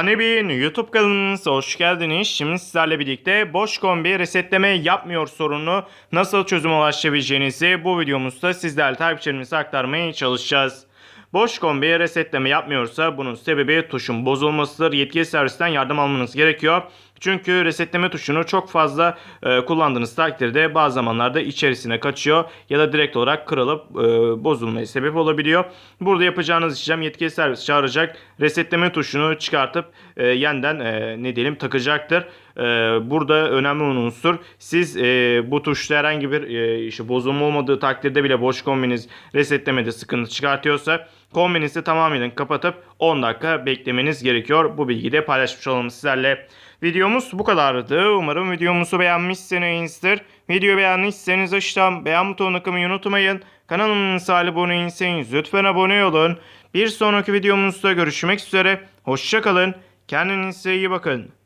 Hanebin YouTube kanalımıza hoş geldiniz. Şimdi sizlerle birlikte boş kombi resetleme yapmıyor sorununu nasıl çözüme ulaşabileceğinizi bu videomuzda sizlerle takipçilerimize aktarmaya çalışacağız. Boş kombi resetleme yapmıyorsa bunun sebebi tuşun bozulmasıdır. Yetkili servisten yardım almanız gerekiyor. Çünkü resetleme tuşunu çok fazla e, kullandığınız takdirde bazı zamanlarda içerisine kaçıyor ya da direkt olarak kırılıp e, bozulmaya sebep olabiliyor. Burada yapacağınız işlem yetkili servis çağıracak. Resetleme tuşunu çıkartıp e, yeniden e, ne diyelim takacaktır. E, burada önemli unsur siz e, bu tuşta herhangi bir e, işte bozulma olmadığı takdirde bile boş kombiniz resetlemede sıkıntı çıkartıyorsa kombinizi tamamen kapatıp 10 dakika beklemeniz gerekiyor. Bu bilgiyi de paylaşmış olalım sizlerle. Videomuz bu kadardı. Umarım videomuzu beğenmişsinizdir. Video beğendiyseniz aşağıdan beğen butonuna kılmayı unutmayın. Kanalımıza abone değilseniz lütfen abone olun. Bir sonraki videomuzda görüşmek üzere. Hoşçakalın. Kendinize iyi bakın.